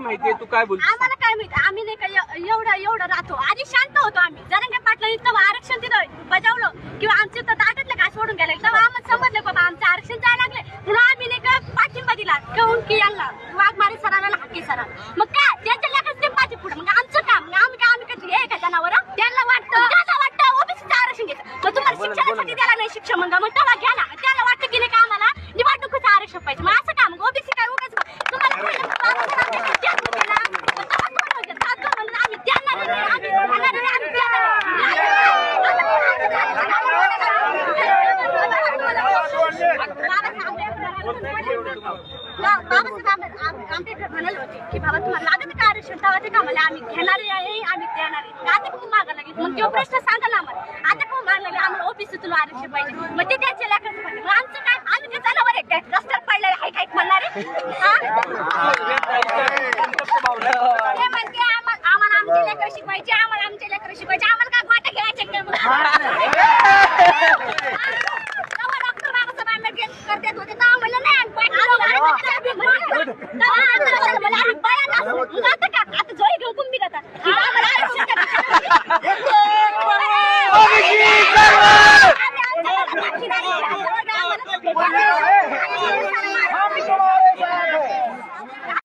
माहितीये? तू काय बोलतो आम्हाला काय माहिती? आम्ही नाही का एव- एवढं एवढं राहतो. आधी शांत होतो आम्ही. जरंगे पाटला इथं आरक्षण दिलं बजावलं. किंवा आमचे तर ताटातले का सोडून गेले. तेव्हा आम्हाला समजलं बाबा आमचं आरक्षण जायला लागले म्हणून आम्ही नाही का पाठिंबा दिला. कहून की यांना? वाघमारे सरांना हाके सरांना. मग काय? त्यांच्या लेखाच ते पाठी पुढे. मग आमचं काम मग आम्ही काय आम्ही कधी हे का जनावर? त्यांना वाटतं त्यांना वाटतं ओबीसीचं आरक्षण घ्यायचं मग तुम्हाला शिक्षणासाठी. द्यायला नाही शिक्षण मग मग तेव्हा घ्या ना त्याला वाटतं की नाही का आम्हाला निवडणुकीचं आरक्षण पाहिजे मग असं काम ओबीसी काय उगाच तुम्हाला पहिलं बाबासाहेबांनी जास्त केला. मग तेव्हा तुम्हाला म्हणतात, का तो म्हणून आम्ही देणार नाही, आम्ही खाणार नाही, आम्ही देणार म्हणाले होते की बाबा तुम्हाला लागत का आरक्षण? तेव्हा ते का आम्ही घेणारे आहे आम्ही देणार आहे. आता कोण मागायला लागेल? मग तो प्रश्न सांगायला आम्हाला. आता कोण मागायला लागेल? आम्हाला ऑफिस तुला आरक्षण पाहिजे. मग ते त्याच्या लेखाचं पाहिजे मग आमचं काय आम्ही ते जनावर आहे काय रस्त्यावर पडलेलं काय म्हणणार? आहे ते म्हणते आम्हाला आमचे लेकर शिकवायचे आम्हाला आमच्या लेकर शिकवायचे आम्हाला काय गोटा घ्यायचे काय मग? तेव्हा डॉक्टर बाबासाहेब आंबेडकर करतात होते तेव्हा म्हणलं नाही आणि पाटील आम्ही बाया नसू. मग आता